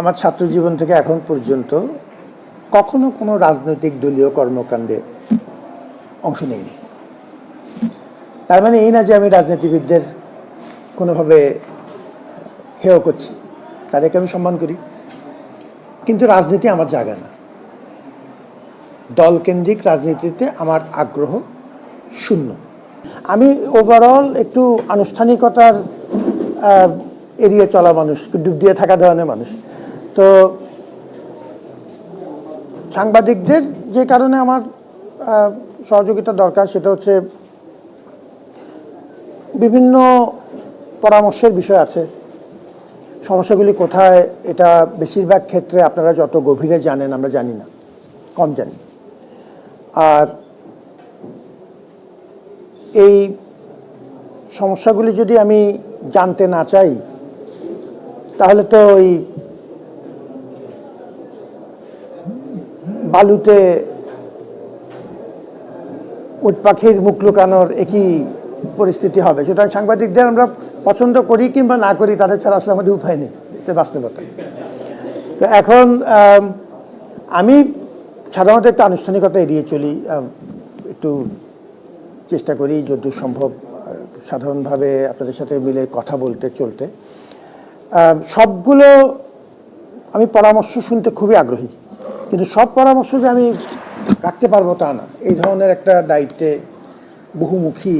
আমার ছাত্র জীবন থেকে এখন পর্যন্ত কখনো কোনো রাজনৈতিক দলীয় কর্মকাণ্ডে অংশ নেইনি। তার মানে এই না যে আমি রাজনীতিবিদদের কোনোভাবে হেয় করছি, তাদেরকে আমি সম্মান করি। কিন্তু রাজনীতি আমার জায়গা না। দলকেন্দ্রিক রাজনীতিতে আমার আগ্রহ শূন্য। আমি ওভারঅল একটু আনুষ্ঠানিকতার এড়িয়ে চলা মানুষ ডুব দিয়ে থাকা ধরনের মানুষ। তো সাংবাদিকদের যে কারণে আমার সহযোগিতা দরকার সেটা হচ্ছে বিভিন্ন পরামর্শের বিষয় আছে। সমস্যাগুলি কোথায়, এটা বেশিরভাগ ক্ষেত্রে আপনারা যত গভীরে জানেন আমরা জানি না, কম জানি। আর এই সমস্যাগুলি যদি আমি জানতে না চাই, তাহলে তো ওই বালুতে উট পাখির মুখ লুকানোর একই পরিস্থিতি হবে। সুতরাং সাংবাদিকদের আমরা পছন্দ করি কিংবা না করি, তাদের ছাড়া আসলে আমাদের উপায় নেই। বাস্তবতা। তো এখন, আমি সাধারণত একটু আনুষ্ঠানিকতা এড়িয়ে চলি। একটু চেষ্টা করি যতদূর সম্ভব সাধারণভাবে আপনাদের সাথে মিলে কথা বলতে, চলতে। সবগুলো আমি পরামর্শ শুনতে খুবই আগ্রহী। কিন্তু সব পরামর্শ যে আমি রাখতে পারব তা না। এই ধরনের একটা দায়িত্বে বহুমুখী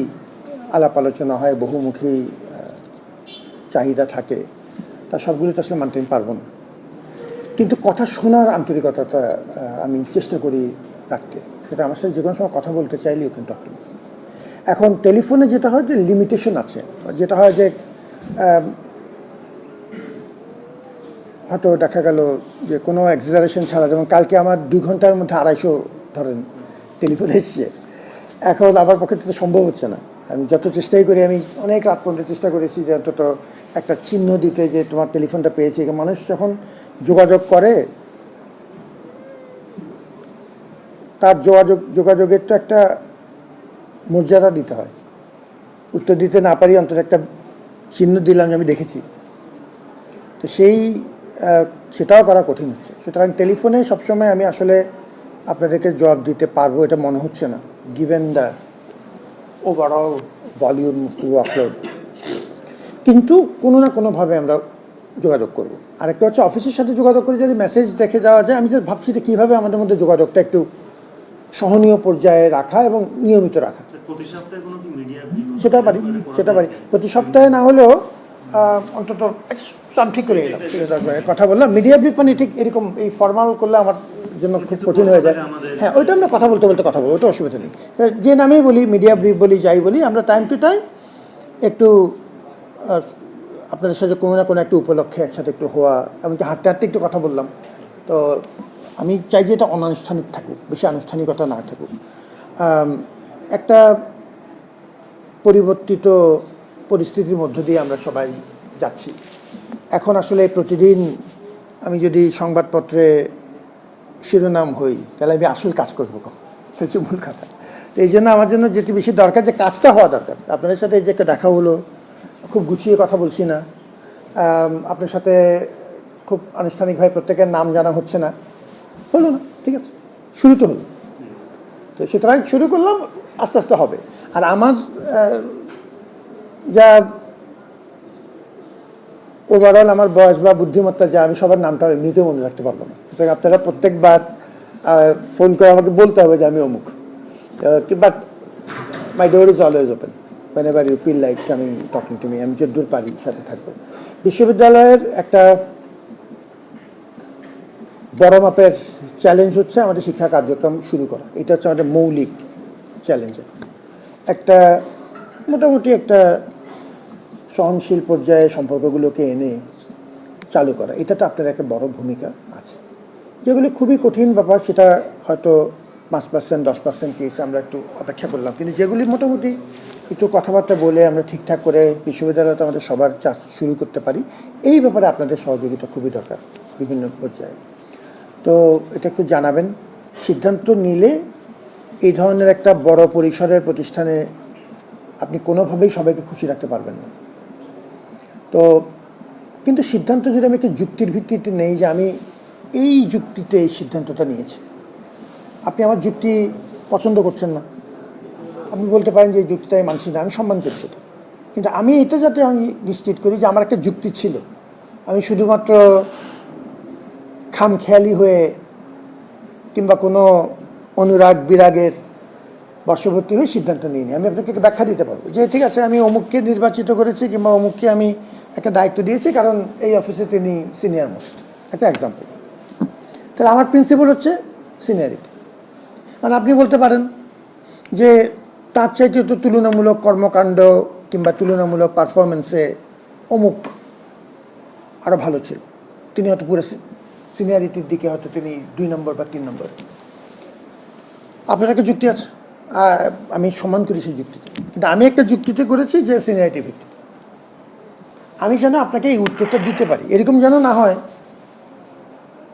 আলাপ আলোচনা হয়, বহুমুখী চাহিদা থাকে, তা সবগুলো তো আসলে মানতে আমি পারব না। কিন্তু কথা শোনার আন্তরিকতাটা আমি চেষ্টা করি রাখতে। সেটা আমার সাথে যে কোনো সময় কথা বলতে চাইলে ইউ ক্যান এখন টেলিফোনে যেটা হয় যে লিমিটেশন আছে। যেটা হয় যে হয়তো দেখা গেল যে কোনো এক্সাজারেশন ছাড়া, যেমন কালকে আমার দুই ঘণ্টার মধ্যে আড়াইশো ধরেন টেলিফোন এসছে। এখন আমার পক্ষে তো সম্ভব হচ্ছে না। আমি যত চেষ্টাই করি, আমি অনেক রাত পর্যন্ত চেষ্টা করেছি যে অন্তত একটা চিহ্ন দিতে যে তোমার টেলিফোনটা পেয়েছি। মানুষ যখন যোগাযোগ করে, তার যোগাযোগ, যোগাযোগের তো একটা মর্যাদা দিতে হয়। উত্তর দিতে না পারি অন্তত একটা চিহ্ন দিলাম যে আমি দেখেছি। তো সেই সেটাও করা কঠিন হচ্ছে। সুতরাং টেলিফোনে সবসময় আমি আসলে আপনাদেরকে জবাব দিতে পারব এটা মনে হচ্ছে না। Given the overall volume to upload কিন্তু কোনো না কোনোভাবে আমরা যোগাযোগ করব। আরেকটা হচ্ছে অফিসের সাথে যোগাযোগ করে যদি মেসেজ দেখে দেওয়া যায় আমি যে ভাবছি যে কীভাবে আমাদের মধ্যে যোগাযোগটা একটু সহনীয় পর্যায়ে রাখা এবং নিয়মিত রাখা। সেটা পারি সেটা পারি। প্রতি সপ্তাহে না হলেও অন্তত আমি ঠিক করে এলাম। ঠিক আছে, কথা বললাম। মিডিয়া ব্রিফ মানে ঠিক এরকম এই ফর্মাল করলে আমার জন্য খুব কঠিন হয়ে যায়। হ্যাঁ ওইটা আমরা কথা বলতে বলতে কথা বলব ওটা অসুবিধা নেই। যে নামেই বলি মিডিয়া ব্রিফ বলি যাই বলি আমরা টাইম টু টাইম একটু আপনাদের সাথে কোনো না কোনো একটা উপলক্ষে একসাথে একটু হওয়া এমনকি হাঁটতে হাঁটতে একটু কথা বললাম। তো আমি চাই যে এটা অনানুষ্ঠানিক থাকুক বেশি আনুষ্ঠানিকতা না থাকুক। একটা পরিবর্তিত পরিস্থিতির মধ্য দিয়ে আমরা সবাই যাচ্ছি। এখন আসলে প্রতিদিন আমি যদি সংবাদপত্রে শিরোনাম হই, তাহলে আমি আসল কাজ করব কখন? হচ্ছে মূল কথা। তো এই জন্য আমার জন্য যেটি বেশি দরকার, যে কাজটা হওয়া দরকার। আপনাদের সাথে যে দেখা হলো, খুব গুছিয়ে কথা বলছি না। আপনার সাথে খুব আনুষ্ঠানিকভাবে প্রত্যেকের নাম জানা হচ্ছে না। হলো না, ঠিক আছে। শুরু তো হলো। তো সুতরাং শুরু করলাম, আস্তে আস্তে হবে। আর আমার যা ওভারঅল আমার বয়স বা বুদ্ধিমত্তা যা, আমি সবার নামটা এমনিতেও মনে রাখতে পারব না। সুতরাং আপনারা প্রত্যেকবার ফোন করে আমাকে বলতে হবে যে আমি অমুক। But my door is always open when ever you feel like coming talking to me আমি যদ্দূর পারি, সাথে থাকব। বিশ্ববিদ্যালয়ের একটা বড় মাপের চ্যালেঞ্জ হচ্ছে আমাদের শিক্ষা কার্যক্রম শুরু করা। এটা হচ্ছে আমাদের মৌলিক চ্যালেঞ্জ একটা মোটামুটি একটা সহনশীল পর্যায়ে সম্পর্কগুলোকে এনে চালু করা। এটাতে আপনার একটা বড় ভূমিকা আছে। যেগুলি খুবই কঠিন ব্যাপার, সেটা হয়তো পাঁচ পার্সেন্ট দশ পার্সেন্ট কেস আমরা একটু অপেক্ষা করলাম। কিন্তু যেগুলি মোটামুটি একটু কথাবার্তা বলে আমরা ঠিকঠাক করে বিশ্ববিদ্যালয়তে আমাদের সবার চাষ শুরু করতে পারি, এই ব্যাপারে আপনাদের সহযোগিতা খুবই দরকার বিভিন্ন পর্যায়ে। তো এটা একটু জানাবেন। সিদ্ধান্ত নিলে এই ধরনের একটা বড় পরিসরের প্রতিষ্ঠানে আপনি কোনোভাবেই সবাইকে খুশি রাখতে পারবেন না। তো কিন্তু সিদ্ধান্ত যদি আমি একটা যুক্তির ভিত্তিতে নেই যে আমি এই যুক্তিতে এই সিদ্ধান্তটা নিয়েছি, আপনি আমার যুক্তি পছন্দ করছেন না। আপনি বলতে পারেন যে এই যুক্তিটা আমি মানছি না, আমি সম্মান করি সেটা। কিন্তু আমি এটা যাতে আমি নিশ্চিত করি যে আমার একটা যুক্তি ছিল। আমি শুধুমাত্র খামখেয়ালি হয়ে কিংবা কোনো অনুরাগ বিরাগের বর্ষবর্তী হয়ে সিদ্ধান্ত নিইনি আমি আপনাকে ব্যাখ্যা দিতে পারব যে, ঠিক আছে, আমি অমুককে নির্বাচিত করেছি কিংবা অমুককে আমি একটা দায়িত্ব দিয়েছি, কারণ এই অফিসে তিনি সিনিয়র মোস্ট একটা এক্সাম্পল তাহলে আমার প্রিন্সিপাল হচ্ছে সিনিয়রিটি মানে আপনি বলতে পারেন যে, তার চাইতে তো তুলনামূলক কর্মকাণ্ড কিংবা তুলনামূলক পারফরমেন্সে অমুক আরও ভালো ছিল। তিনি হয়তো পুরো সিনিয়রিটির দিকে হয়তো তিনি দুই নম্বর বা তিন নম্বর। আপনার একটা যুক্তি আছে? আমি সম্মান করি সেই যুক্তিতে। কিন্তু আমি একটা যুক্তিতে করেছি যে সিনিয়রিটি ভিত্তিতে। আমি যেন আপনাকে এই উত্তরটা দিতে পারি। এরকম যেন না হয়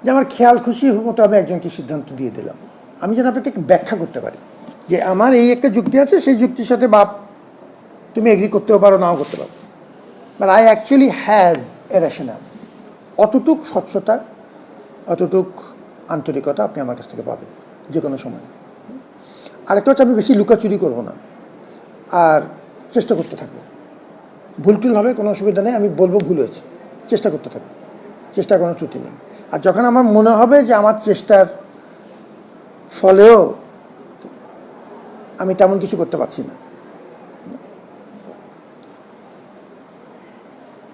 যে আমার খেয়াল খুশি মতো আমি একজনকে সিদ্ধান্ত দিয়ে দিলাম। আমি যেন আপনাকে ব্যাখ্যা করতে পারি যে আমার এই একটা যুক্তি আছে, সেই যুক্তির সাথে বাপ, তুমি এগ্রি করতেও পারো, নাও করতে পারো। But I actually have a rational অতটুক স্বচ্ছতা, অতটুক আন্তরিকতা আপনি আমার কাছ থেকে পাবেন যে কোনো সময়। আরেকটা হচ্ছে আমি বেশি লুকাচুরি করব না। আর চেষ্টা করতে থাকব। ভুল টুল হবে কোনো অসুবিধা নেই আমি বলব ভুল হয়েছে। চেষ্টা করতে থাকব। চেষ্টা কোনো ত্রুটি নেই। আর যখন আমার মনে হবে যে আমার চেষ্টার ফলেও আমি তেমন কিছু করতে পারছি না।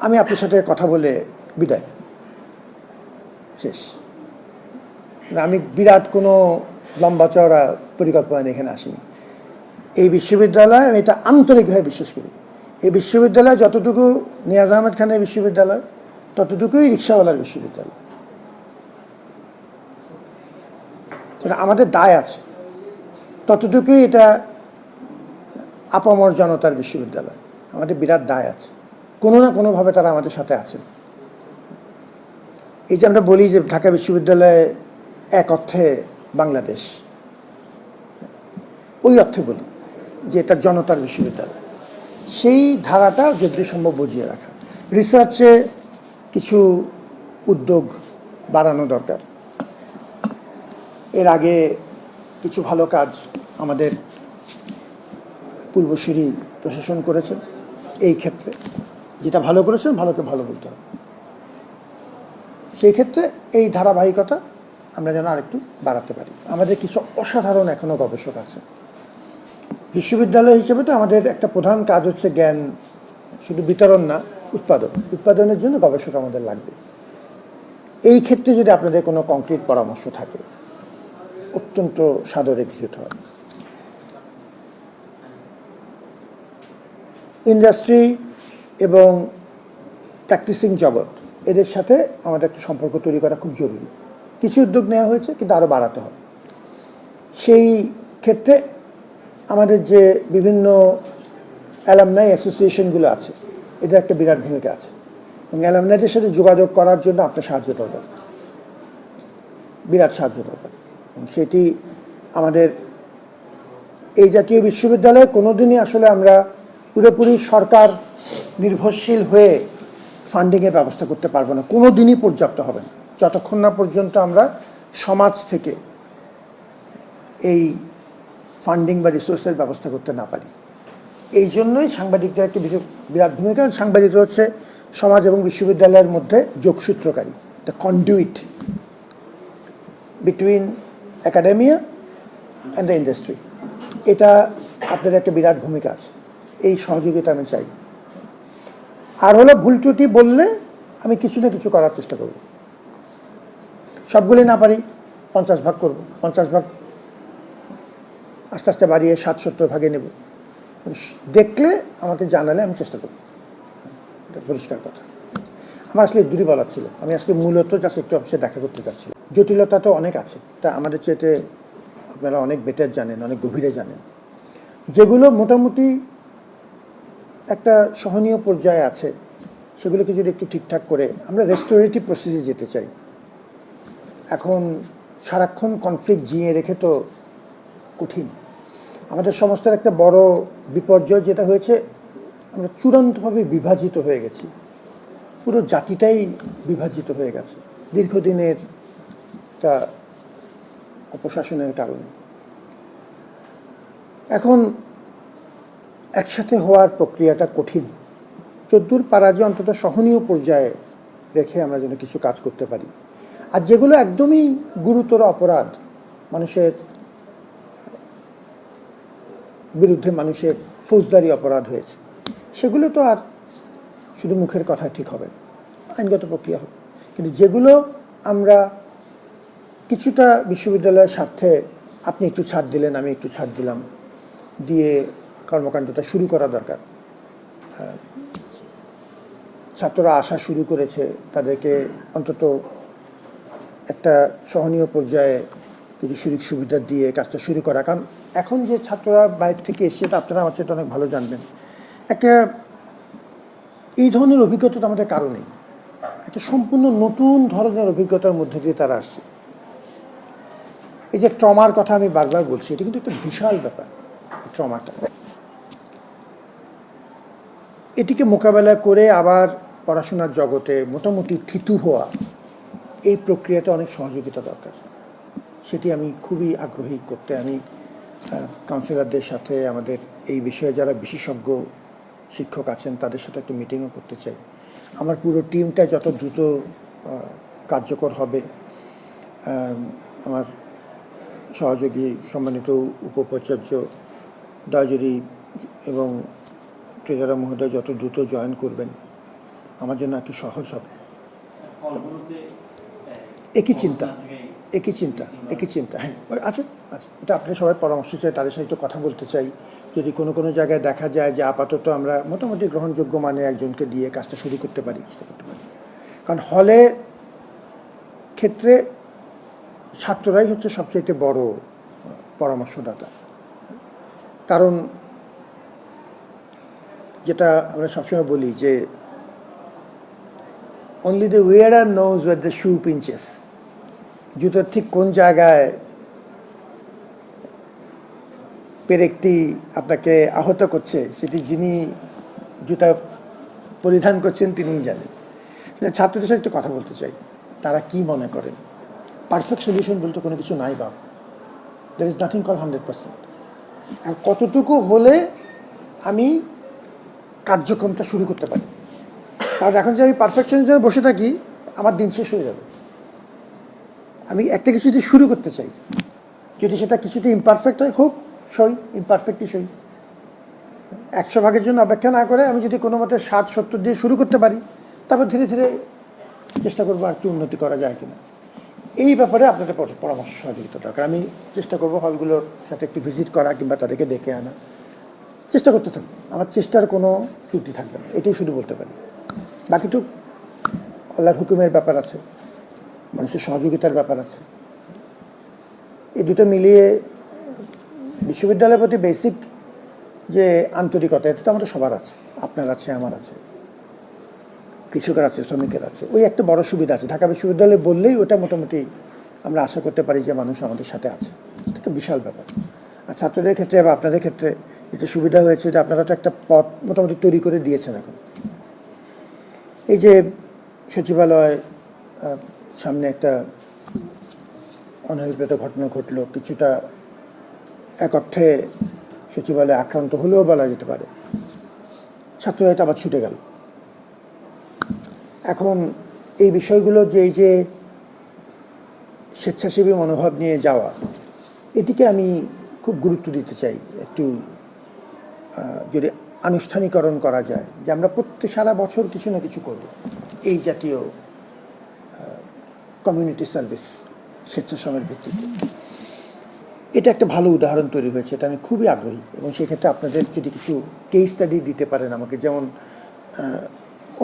আমি আপনার সাথে কথা বলে বিদায়। শেষ। না, আমি বিরাট কোনো লম্বা চওড়া পরিকল্পনা এখানে আসিনি। এই বিশ্ববিদ্যালয় আমি এটা আন্তরিকভাবে বিশ্বাস করি। এই বিশ্ববিদ্যালয় যতটুকু নিয়াজ আহমেদ খানের বিশ্ববিদ্যালয়, ততটুকুই রিক্সাওয়ালার বিশ্ববিদ্যালয়। আমাদের দায় আছে। ততটুকুই এটা আপামর জনতার বিশ্ববিদ্যালয়। আমাদের বিরাট দায় আছে। কোনো না কোনোভাবে তারা আমাদের সাথে আছেন এই যে আমরা বলি যে ঢাকা বিশ্ববিদ্যালয়ে এক অর্থে বাংলাদেশ। ওই অর্থে বলি যে এটা জনতার বিশ্ববিদ্যালয়। সেই ধারাটা যতদূর সম্ভব বুঝিয়ে রাখা। রিসার্চে কিছু উদ্যোগ বাড়ানো দরকার। এর আগে কিছু ভালো কাজ আমাদের পূর্বসূরি প্রশাসন করেছেন এই ক্ষেত্রে। যেটা ভালো করেছেন, ভালোকে ভালো বলতে হবে। সেই ক্ষেত্রে এই ধারাবাহিকতা আমরা যেন আরেকটু বাড়াতে পারি। আমাদের কিছু অসাধারণ এখনও গবেষক আছে বিশ্ববিদ্যালয় হিসেবে তো আমাদের একটা প্রধান কাজ হচ্ছে জ্ঞান, শুধু বিতরণ না, উৎপাদন। উৎপাদনের জন্য গবেষক আমাদের লাগবে। এই ক্ষেত্রে যদি আপনাদের কোনো কংক্রিট পরামর্শ থাকে, অত্যন্ত সাদরে গৃহীত হয়। ইন্ডাস্ট্রি এবং প্র্যাকটিসিং জগৎ এদের সাথে আমাদের একটা সম্পর্ক তৈরি করা খুব জরুরি। কিছু উদ্যোগ নেওয়া হয়েছে, কিন্তু আরও বাড়াতে হবে। সেই ক্ষেত্রে আমাদের যে বিভিন্ন অ্যালামনাই অ্যাসোসিয়েশনগুলো আছে, এদের একটা বিরাট ভূমিকা আছে। এবং অ্যালামনাইদের সাথে যোগাযোগ করার জন্য আপনার সাহায্য দরকার। বিরাট সাহায্য দরকার। সেটি আমাদের এই জাতীয় বিশ্ববিদ্যালয়ে কোনোদিনই আসলে আমরা পুরোপুরি সরকার নির্ভরশীল হয়ে ফান্ডিংয়ের ব্যবস্থা করতে পারব না। কোনো দিনই পর্যাপ্ত হবে না। যতক্ষণ না পর্যন্ত আমরা সমাজ থেকে এই ফান্ডিং বা রিসোর্সের ব্যবস্থা করতে না পারি। এই জন্যই সাংবাদিকদের একটি বিরাট ভূমিকা। সাংবাদিকরা হচ্ছে সমাজ এবং বিশ্ববিদ্যালয়ের মধ্যে যোগসূত্রকারী the conduit between academia and the industry এটা আপনার একটা বিরাট ভূমিকা আছে। এই সহযোগিতা আমি চাই। আর হলো ভুল ত্রুটি বললে আমি কিছু না কিছু করার চেষ্টা করব। সবগুলি না পারি, পঞ্চাশ ভাগ করব। পঞ্চাশ ভাগ আস্তে আস্তে বাড়িয়ে ষাট সত্তর ভাগে নেব। দেখলে আমাকে জানালে আমি চেষ্টা করব। এটা পরিষ্কার কথা। আমার আসলে দূরে বলার ছিল। আমি আজকে মূলত জাস্ট একটু অফিসে দেখা করতে চাচ্ছি জটিলতা তো অনেক আছে। তা আমাদের চেয়েতে আপনারা অনেক বেটার জানেন, অনেক গভীরে জানেন। যেগুলো মোটামুটি একটা সহনীয় পর্যায়ে আছে, সেগুলোকে যদি একটু ঠিকঠাক করে আমরা রেস্টোরেটিভ প্রসেসে যেতে চাই। এখন সারাক্ষণ কনফ্লিক্ট জিয়ে রেখে তো কঠিন। আমাদের সমস্যার একটা বড় বিপর্যয় যেটা হয়েছে, আমরা চূড়ান্তভাবে বিভাজিত হয়ে গেছি। পুরো জাতিটাই বিভাজিত হয়ে গেছে দীর্ঘদিনের একটা অপশাসনের কারণে। এখন একসাথে হওয়ার প্রক্রিয়াটা কঠিন। চোদ্দুর পারাজয় অন্তত সহনীয় পর্যায়ে রেখে আমরা যেন কিছু কাজ করতে পারি। আর যেগুলো একদমই গুরুতর অপরাধ, মানুষের বিরুদ্ধে মানুষের ফৌজদারি অপরাধ হয়েছে। সেগুলো তো আর শুধু মুখের কথা ঠিক হবে আইনগত প্রক্রিয়া হবে। কিন্তু যেগুলো আমরা কিছুটা বিশ্ববিদ্যালয়ের স্বার্থে আপনি একটু ছাড় দিলেন, আমি একটু ছাড় দিলাম, দিয়ে কর্মকাণ্ডটা শুরু করা দরকার। ছাত্ররা আসা শুরু করেছে, তাদেরকে অন্তত একটা সহনীয় পর্যায়ে কিছু সুযোগ সুবিধা দিয়ে কাজটা শুরু করা। কারণ এখন যে ছাত্ররা বাইরে থেকে এসছে, তা আপনারা আমার সেটা অনেক ভালো জানবেন। একটা, এই ধরনের অভিজ্ঞতা তো আমাদের কারণেই একটা সম্পূর্ণ নতুন ধরনের অভিজ্ঞতার মধ্যে দিয়ে তারা আসছে। এই যে ট্রমার কথা আমি বারবার বলছি, এটা কিন্তু একটা বিশাল ব্যাপার ট্রমাটা এটিকে মোকাবেলা করে আবার পড়াশোনার জগতে মোটামুটি থিতু হওয়া, এই প্রক্রিয়াটা অনেক সহযোগিতা দরকার। সেটি আমি খুবই আগ্রহী করতে, আমি কাউন্সিলরদের সাথে আমাদের এই বিষয়ে যারা বিশেষজ্ঞ শিক্ষক আছেন তাদের সাথে একটু মিটিংও করতে চাই। আমার পুরো টিমটা যত দ্রুত কার্যকর হবে আমার সহযোগী সম্মানিত উপোপাচার্য ডাজরি এবং ট্রেজারার মহোদয় যত দ্রুত জয়েন করবেন আমার জন্য আর কি সহজ হবে। একই চিন্তা। একই চিন্তা একই চিন্তা হ্যাঁ। আছে আছে। এটা আপনি সবাই পরামর্শ চাই তাদের সাথে কথা বলতে চাই। যদি কোনো কোনো জায়গায় দেখা যায় যে আপাতত আমরা মোটামুটি গ্রহণযোগ্য মানে একজনকে দিয়ে কাজটা শুরু করতে পারি করতে পারি। কারণ হলে ক্ষেত্রে ছাত্ররাই হচ্ছে সবচেয়ে বড় পরামর্শদাতা। কারণ যেটা আমরা সবসময় বলি যে only the wearer knows where the shoe pinches জুতোর ঠিক কোন জায়গায় পেরেকটি আপনাকে আহত করছে, সেটি যিনি জুতা পরিধান করছেন তিনিই জানেন। ছাত্রদের সাথে একটু কথা বলতে চাই। তারা কি মনে করেন? পারফেক্ট সলিউশন বলতে কোনো কিছু নাই, বাপ। There is nothing call hundred percent আর কতটুকু হলে আমি কার্যক্রমটা শুরু করতে পারি? কারণ এখন যদি আমি পারফেকশনের জন্য বসে থাকি, আমার দিন শেষ হয়ে যাবে। আমি একটা কিছু যদি শুরু করতে চাই, যদি সেটা কিছুতে ইমপারফেক্ট হয়, হোক, সই ইমপারফেক্টই সই। একশো ভাগের জন্য অপেক্ষা না করে আমি যদি কোনো মতে ষাট, সত্তর দিয়ে শুরু করতে পারি, তারপর ধীরে ধীরে চেষ্টা করব আর একটু উন্নতি করা যায় কিনা। এই ব্যাপারে আপনাদের পরামর্শ সহযোগিতা দরকার। আমি চেষ্টা করব হলগুলোর সাথে একটু ভিজিট করা কিংবা তাদেরকে ডেকে আনা। চেষ্টা করতে থাকব। আমার চেষ্টার কোনো ত্রুটি থাকবে না। এটাই শুধু বলতে পারি। বাকিটুক আল্লাহর হুকুমের ব্যাপার আছে। মানুষের সহযোগিতার ব্যাপার আছে। এই দুটো মিলিয়ে বিশ্ববিদ্যালয়ের প্রতি বেসিক যে আন্তরিকতা, এটা তো আমাদের সবার আছে। আপনার আছে, আমার আছে। কৃষকের আছে, শ্রমিকের আছে। ওই একটা বড় সুবিধা আছে। ঢাকা বিশ্ববিদ্যালয় বললেই ওটা মোটামুটি আমরা আশা করতে পারি যে মানুষ আমাদের সাথে আছে। এটা একটা বিশাল ব্যাপার। আর ছাত্রদের ক্ষেত্রে বা আপনাদের ক্ষেত্রে এটা সুবিধা হয়েছে যে আপনারা তো একটা পথ মোটামুটি তৈরি করে দিয়েছেন এখন। এই যে সচিবালয় সামনে একটা অনভিপ্রেত ঘটনা ঘটলো। কিছুটা এক অর্থে সচিবালয় আক্রান্ত হলেও বলা যেতে পারে। ছাত্ররা আবার ছুটে গেল। এখন এই বিষয়গুলো যে এই যে স্বেচ্ছাসেবী মনোভাব নিয়ে যাওয়া, এটিকে আমি খুব গুরুত্ব দিতে চাই। একটু যদি আনুষ্ঠানিকরণ করা যায় যে আমরা প্রত্যেক সারা বছর কিছু না কিছু করব। এই জাতীয় কমিউনিটি সার্ভিস স্বেচ্ছাসমের ভিত্তিতে। এটা একটা ভালো উদাহরণ তৈরি হয়েছে, এটা আমি খুবই আগ্রহী এবং সেক্ষেত্রে আপনাদের যদি কিছু কেস স্টাডি দিতে পারেন আমাকে, যেমন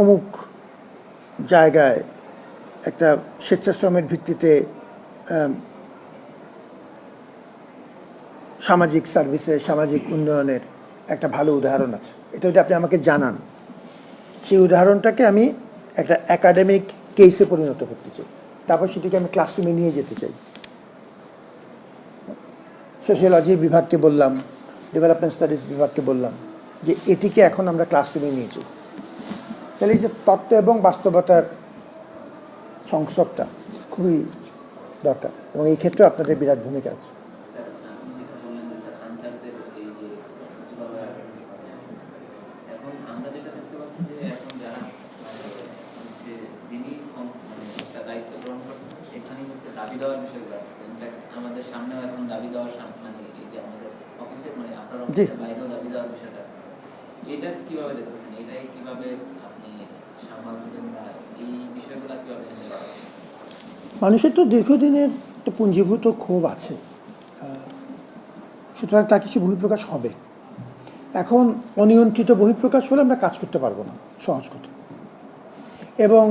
অমুক জায়গায় একটা স্বেচ্ছাশ্রমের ভিত্তিতে সামাজিক সার্ভিসে সামাজিক উন্নয়নের একটা ভালো উদাহরণ আছে। এটা যদি আপনি আমাকে জানান, সেই উদাহরণটাকে আমি একটা একাডেমিক কেসে পরিণত করতে চাই। তারপর সেটিকে আমি ক্লাসরুমে নিয়ে যেতে চাই। সোশিয়োলজি বিভাগকে বললাম ডেভেলপমেন্ট স্টাডিজ বিভাগকে বললাম যে এটিকে এখন আমরা ক্লাসরুমে নিয়ে যাই। তাহলে এই যে তত্ত্ব এবং বাস্তবতার সংসবটা খুবই দরকার এবং এই ক্ষেত্রে আপনাদের বিরাট ভূমিকা আছে স্যার আপনি যেটা বললেন যে স্যার আনসারদের এই যে সচিবালয় এখন আমরা যেটা দেখতে পাচ্ছি যে এখন যারা মানে হচ্ছে যিনি কম- মানে একটা দায়িত্ব গ্রহণ করছেন সেখানেই হচ্ছে দাবি দেওয়ার বিষয়গুলো আসছে ইনফ্যাক্ট আমাদের সামনেও এখন দাবি দেওয়ার সাম- মানে এই যে আমাদের অফিসের মানে আপনার অফিসের বাইরেও দাবি দেওয়ার বিষয়টা আসছে এটা কীভাবে দেখতেছেন এটাই কীভাবে আপনি সামাল দিবেন বা এই বিষয়গুলো কীভাবে handle করা হবে? মানুষের তো দীর্ঘদিনের একটা পুঞ্জীভূত ক্ষোভ আছে। সুতরাং তা কিছু বহিঃপ্রকাশ হবে। এখন অনিয়ন্ত্রিত বহিঃপ্রকাশ হলে আমরা কাজ করতে পারব না, সহজ কথা। এবং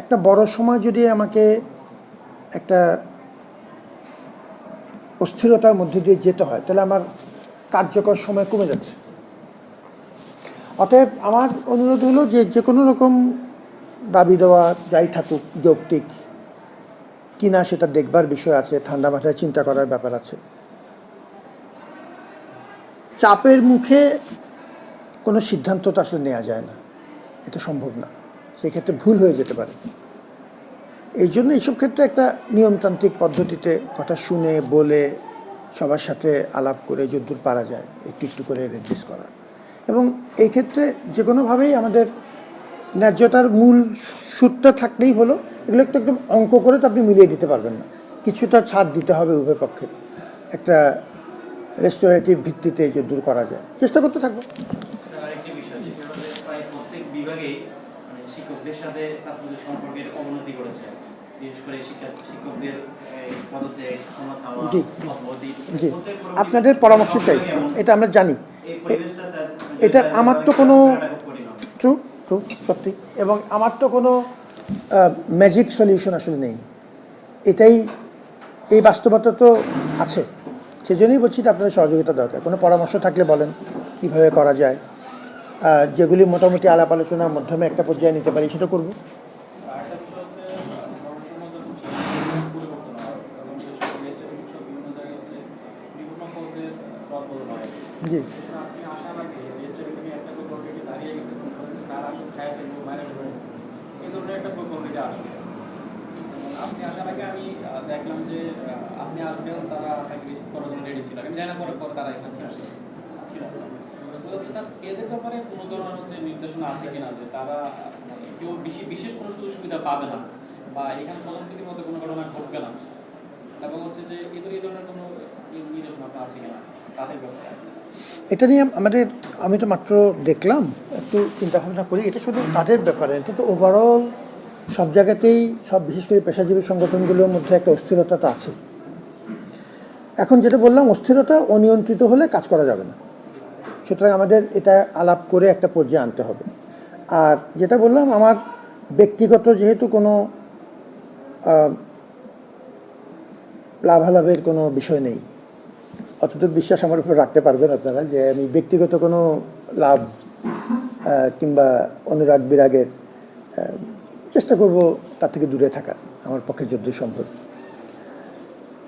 একটা বড় সময় যদি আমাকে একটা অস্থিরতার মধ্যে দিয়ে যেতে হয়, তাহলে আমার কার্যকর সময় কমে যাচ্ছে। অতএব আমার অনুরোধ হলো যে যে কোনো রকম দাবি দেওয়া যাই থাকুক, যৌক্তিক কিনা সেটা দেখবার বিষয় আছে, ঠান্ডা মাথায় চিন্তা করার ব্যাপার আছে। চাপের মুখে কোনো সিদ্ধান্ত তো আসলে নেওয়া যায় না। এটা সম্ভব না। সেই ক্ষেত্রে ভুল হয়ে যেতে পারে। এই জন্য এইসব ক্ষেত্রে একটা নিয়মতান্ত্রিক পদ্ধতিতে কথা শুনে, বলে সবার সাথে আলাপ করে যদ্দূর পারা যায়, একটু একটু করে রেডিউস করা। এবং এই ক্ষেত্রে যে কোনোভাবেই আমাদের ন্যায্যতার মূল সূত্রটা থাকলেই হলো এগুলো একটু একদম অঙ্ক করে তো আপনি মিলিয়ে দিতে পারবেন না কিছুটা ছাড় দিতে হবে উভয় পক্ষের একটা রেস্টুরেন্টের ভিত্তিতে যে দূর করা যায় চেষ্টা করতে থাকব মানে শিক্ষকদের সাথে ছাত্রদের সম্পর্কের অবনতি করেছে জি, আপনাদের পরামর্শ চাই এটা আমরা জানি এটা আমার তো কোনো-। ট্রু ট্রু সত্যি। এবং আমার তো কোনো ম্যাজিক সলিউশন আসলে নেই। এটাই, এই বাস্তবতা তো আছে। সেজন্যই বলছি যে আপনাদের সহযোগিতা দরকার। কোনো পরামর্শ থাকলে বলেন, কীভাবে করা যায়। যেগুলি মোটামুটি আলাপ আলোচনার মাধ্যমে একটা পর্যায়ে নিতে পারি, সেটা করব। আরেকটা বিষয় হচ্ছে গণতন্ত্রের মধ্যে খুব শীঘ্রই পরিবর্তন হয় এবং বিশেষ করে দেশের বিভিন্ন বিভিন্ন জায়গায় হচ্ছে বিভিন্ন পদের পদ বদল হয় জি সুতরাং আপনি আসার আগে দেশটা এখানে একটা লোক অলরেডি দাঁড়িয়ে গেছে মনে করেন যে স্যার আসুন খায় ফেলব বাইরে বেরো এই ধরনের আসছে। আপনি আসার আগে আমি দেখলাম যে আপনি আসবেন তারা আপনাকে রিসিভ করার জন্য রেডি ছিল। আমি জানি না পরে পরে তারা এখানে স্যার, এদের ব্যাপারে কোনো ধরনের হচ্ছে নির্দেশনা আছে কিনা যে তারা মানে কেউ বিশেষ কোনো সুযোগ সুবিধা পাবে না? বা এখানে স্বজনপ্রীতির মধ্যে কোনো ঘটনা ঘটবে না? এবং হচ্ছে যে এই ধর- এই ধরনের কোনো নির্দেশনা আছে কিনা। এটা নিয়ে আমাদের, আমি তো মাত্র দেখলাম, একটু চিন্তা ভাবনা করি। এটা শুধু তাদের ব্যাপারে এটা তো ওভারঅল সব জায়গাতেই সব বিশেষ করে পেশাজীবী সংগঠনগুলোর মধ্যে একটা অস্থিরতা তো আছে। এখন যেটা বললাম, অস্থিরতা অনিয়ন্ত্রিত হলে কাজ করা যাবে না। সুতরাং আমাদের এটা আলাপ করে একটা পর্যায়ে আনতে হবে। আর যেটা বললাম, আমার ব্যক্তিগত যেহেতু কোনো লাভালাভের কোনো বিষয় নেই। অতটুকু বিশ্বাস আমার উপর রাখতে পারবেন আপনারা যে আমি ব্যক্তিগত কোনো লাভ কিংবা অনুরাগ বিরাগের চেষ্টা করব তার থেকে দূরে থাকার, আমার পক্ষে যদ্দূ সম্ভব।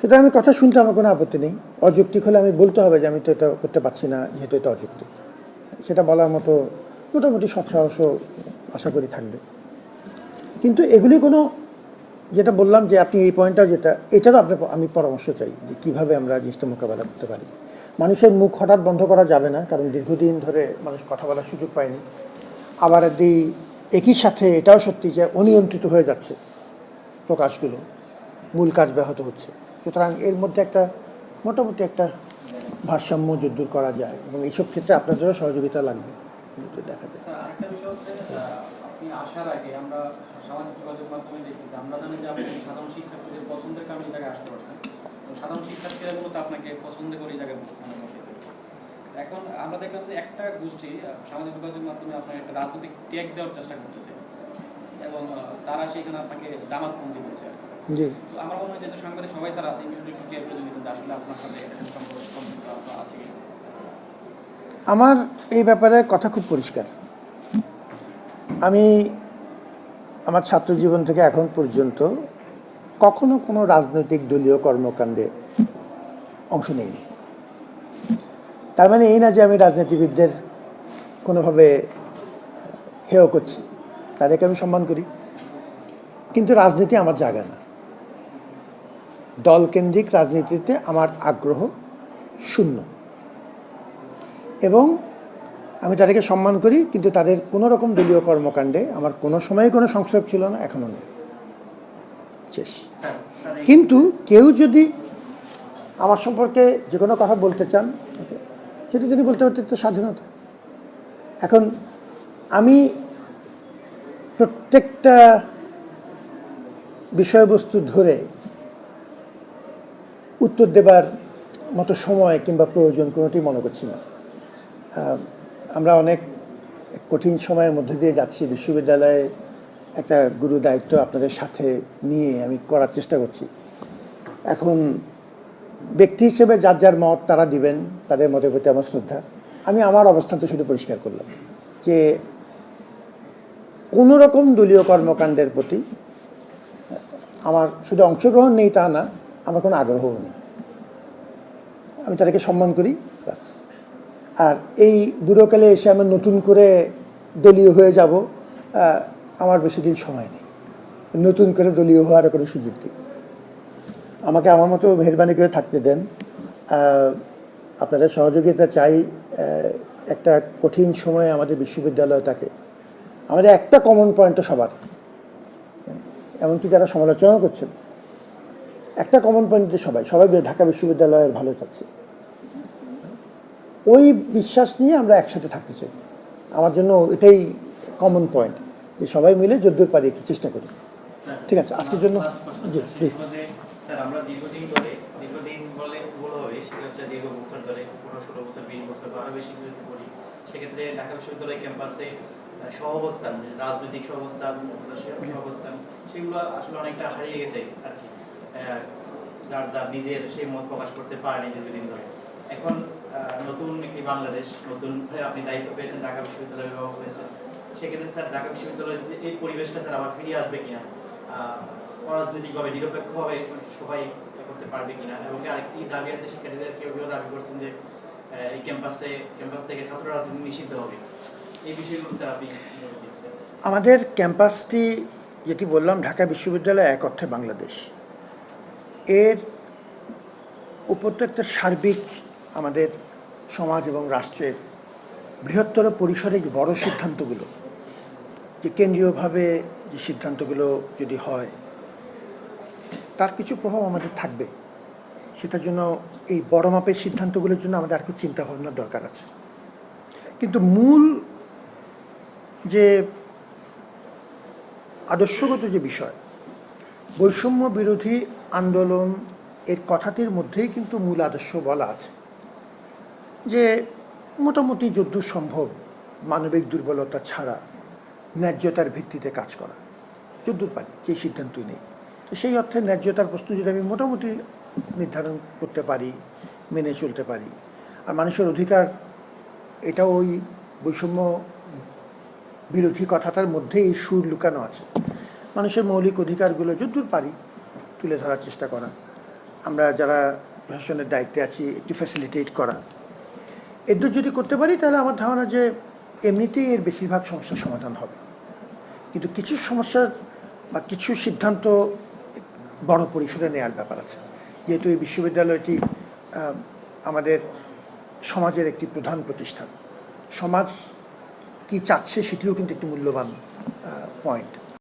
সেটা আমি কথা শুনতে আমার কোনো আপত্তি নেই। অযৌক্তিক হলে আমি বলতে হবে যে আমি তো এটা করতে পারছি না, যেহেতু এটা অযৌক্তিক। সেটা বলার মতো মোটামুটি সৎসাহসও আশা করি থাকবে। কিন্তু এগুলি কোনো, যেটা বললাম যে আপনি এই পয়েন্টটা যেটা, এটারও আপনার আমি পরামর্শ চাই যে কীভাবে আমরা জিনিসটা মোকাবেলা করতে পারি। মানুষের মুখ হঠাৎ বন্ধ করা যাবে না, কারণ দীর্ঘদিন ধরে মানুষ কথা বলার সুযোগ পায়নি। আবার যদি একই সাথে এটাও সত্যি যে অনিয়ন্ত্রিত হয়ে যাচ্ছে প্রকাশগুলো, মূল কাজ ব্যাহত হচ্ছে। সুতরাং এর মধ্যে একটা, মোটামুটি একটা ভারসাম্য যদ্দূর করা যায় এবং এইসব ক্ষেত্রে আপনাদেরও সহযোগিতা লাগবে। দেখা যায়। আসার আগে আমরা সামাজিক যোগাযোগ মাধ্যমে দেখছি যে আমরা জানি যে আপনি সাধারণ শিক্ষার্থীদের পছন্দের কারণে জায়গায় আসতে পারছেন। সাধারণ শিক্ষার্থীরা মূলত আপনাকে পছন্দ করে জায়গায় বসে এখন আমরা দেখলাম যে একটা গোষ্ঠী সামাজিক যোগাযোগ মাধ্যমে আপনার একটা রাজনৈতিক ট্যাগ দেওয়ার চেষ্টা করতেছে। এবং তারা সেখানে আপনাকে জামাতবন্দি করেছে তো আমার মনে হয় যে সাংবাদিক সবাই স্যার আছে আসলে আপনার সাথে আছে আমার এই ব্যাপারে কথা খুব পরিষ্কার। আমি আমার ছাত্র জীবন থেকে এখন পর্যন্ত কখনো কোনো রাজনৈতিক দলীয় কর্মকাণ্ডে অংশ নেইনি। তার মানে এই না যে আমি রাজনীতিবিদদের কোনোভাবে হেয় করছি, তাদেরকে আমি সম্মান করি। কিন্তু রাজনীতি আমার জায়গা না। দলকেন্দ্রিক রাজনীতিতে আমার আগ্রহ শূন্য। এবং আমি তাদেরকে সম্মান করি, কিন্তু তাদের কোনো রকম দলীয় কর্মকাণ্ডে আমার কোনো সময় কোনো সংক্ষেপ ছিল না এখনও নেই। শেষ। কিন্তু কেউ যদি আমার সম্পর্কে যে কোনো কথা বলতে চান সেটা তিনি বলতে পারতে তো স্বাধীনতা। এখন আমি প্রত্যেকটা বিষয়বস্তু ধরে উত্তর দেবার মতো সময় কিংবা প্রয়োজন কোনোটি মনে করছি না। আমরা অনেক কঠিন সময়ের মধ্যে দিয়ে যাচ্ছি। বিশ্ববিদ্যালয়ে একটা গুরু দায়িত্ব আপনাদের সাথে নিয়ে আমি করার চেষ্টা করছি। এখন ব্যক্তি হিসেবে যার যার মত তারা দিবেন, তাদের মতের প্রতি আমার শ্রদ্ধা। আমি আমার অবস্থান তো শুধু পরিষ্কার করলাম যে কোনো রকম দলীয় কর্মকাণ্ডের প্রতি আমার শুধু অংশগ্রহণ নেই তা না, আমার কোনো আগ্রহও নেই। আমি তাদেরকে সম্মান করি, ব্যাস। আর এই বুড়োকালে এসে আমি নতুন করে দলীয় হয়ে যাব আমার বেশি দিন সময় নেই। নতুন করে দলীয় হওয়ার কোনো সুযোগ নেই। আমাকে আমার মতো মেহরবানি করে থাকতে দেন। আপনাদের সহযোগিতা চাই একটা কঠিন সময়ে আমাদের বিশ্ববিদ্যালয়টাকে। আমাদের একটা কমন পয়েন্ট সবার। এমনকি যারা সমালোচনা করছেন। একটা কমন পয়েন্টে সবাই সবাই ঢাকা বিশ্ববিদ্যালয়ের ভালো চাচ্ছে ওই বিশ্বাস নিয়ে আমরা একসাথে থাকতে চাই। আমার জন্য এটাই কমন পয়েন্ট যে সবাই মিলে যদ্দূর পারি একটু চেষ্টা করি। ঠিক আছে, আজকের জন্য- জি, জি। স্যার, আমরা দীর্ঘদিন ধরে, দীর্ঘদিন বলে ভুল হবে সেটা হচ্ছে দীর্ঘ বছর ধরে, পনেরো, ষোলো বছর, বিশ বছর বা আরও বেশি বলি সেক্ষেত্রে ঢাকা বিশ্ববিদ্যালয় ক্যাম্পাসে সহাবস্থান রাজনৈতিক সহাবস্থান সহাবস্থান, সেগুলো আসলে অনেকটা হারিয়ে গেছে আর কি। যার যার নিজের সেই মত প্রকাশ করতে পারেনি দীর্ঘদিন ধরে। এখন নতুন একটি বাংলাদেশ, নতুন আপনি দায়িত্ব পেয়েছেন ঢাকা বিশ্ববিদ্যালয়ের অভিভাবক হয়েছেন। সেক্ষেত্রে স্যার, ঢাকা বিশ্ববিদ্যালয়ের এই পরিবেশটা স্যার আবার ফিরে আসবে কিনা? অরাজনৈতিকভাবে, নিরপেক্ষভাবে সবাই করতে পারবে কিনা? এবং আরেকটি দাবি আছে, শিক্ষার্থীদের কেউ কেউ দাবি করছেন যে এই ক্যাম্পাসে, ক্যাম্পাস থেকে ছাত্র রাজনীতি নিষিদ্ধ হবে। এই বিষয়গুলো স্যার আপনি আমাদের ক্যাম্পাসটি, যেটি বললাম, ঢাকা বিশ্ববিদ্যালয় এক অর্থে বাংলাদেশ। এর উপর তো একটা সার্বিক আমাদের সমাজ এবং রাষ্ট্রের বৃহত্তর পরিসরে যে বড় সিদ্ধান্তগুলো, যে কেন্দ্রীয়ভাবে যে সিদ্ধান্তগুলো যদি হয় তার কিছু প্রভাব আমাদের থাকবে। সেটার জন্য এই বড় মাপের সিদ্ধান্তগুলোর জন্য আমাদের আর একটু চিন্তা ভাবনার দরকার আছে। কিন্তু মূল যে আদর্শগত যে বিষয়, বৈষম্য বিরোধী আন্দোলন এর কথাটির মধ্যেই কিন্তু মূল আদর্শ বলা আছে। যে মোটামুটি যদ্দূর সম্ভব মানবিক দুর্বলতা ছাড়া ন্যায্যতার ভিত্তিতে কাজ করা। যদ্দূর পারি যে সিদ্ধান্তই নেই। তো সেই অর্থে ন্যায্যতার যদি আমি মোটামুটি নির্ধারণ করতে পারি, মেনে চলতে পারি, আর মানুষের অধিকার এটাও ওই বৈষম্য বিরোধী কথাটার মধ্যে এই সুর লুকানো আছে। মানুষের মৌলিক অধিকারগুলো যদ্দূর পারি, তুলে ধরার চেষ্টা করা। আমরা যারা প্রশাসনের দায়িত্বে আছি, একটু ফ্যাসিলিটেট করা। এদের যদি করতে পারি, তাহলে আমার ধারণা যে এমনিতেই এর বেশিরভাগ সমস্যার সমাধান হবে। কিন্তু কিছু সমস্যা বা কিছু সিদ্ধান্ত বড় পরিসরে নেওয়ার ব্যাপার আছে। যেহেতু এই বিশ্ববিদ্যালয়টি আমাদের সমাজের একটি প্রধান প্রতিষ্ঠান। সমাজ কি চাচ্ছে সেটিও কিন্তু একটি মূল্যবান পয়েন্ট